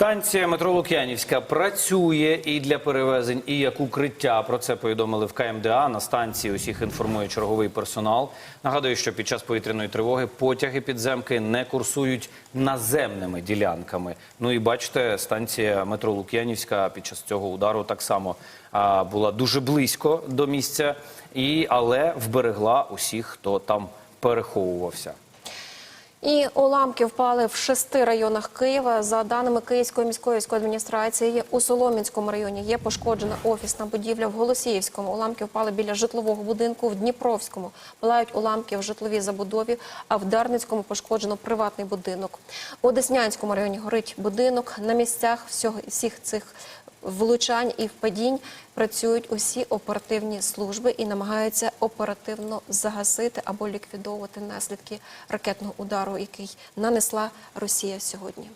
Станція метро Лук'янівська працює і для перевезень, і як укриття. Про це повідомили в КМДА. На станції усіх інформує черговий персонал. Нагадую, що під час повітряної тривоги потяги підземки не курсують наземними ділянками. Ну і бачите, станція метро Лук'янівська під час цього удару так само а, була дуже близько до місця, і але вберегла усіх, хто там переховувався. І уламки впали в шести районах Києва. За даними Київської міської військової адміністрації, у Солом'янському районі є пошкоджена офісна будівля. В Голосіївському уламки впали біля житлового будинку. В Дніпровському палають уламки в житловій забудові, а в Дарницькому пошкоджено приватний будинок. У Деснянському районі горить будинок. На місцях всіх цих влучань і впадінь працюють усі оперативні служби і намагаються оперативно загасити або ліквідовувати наслідки ракетного удару, який нанесла Росія сьогодні.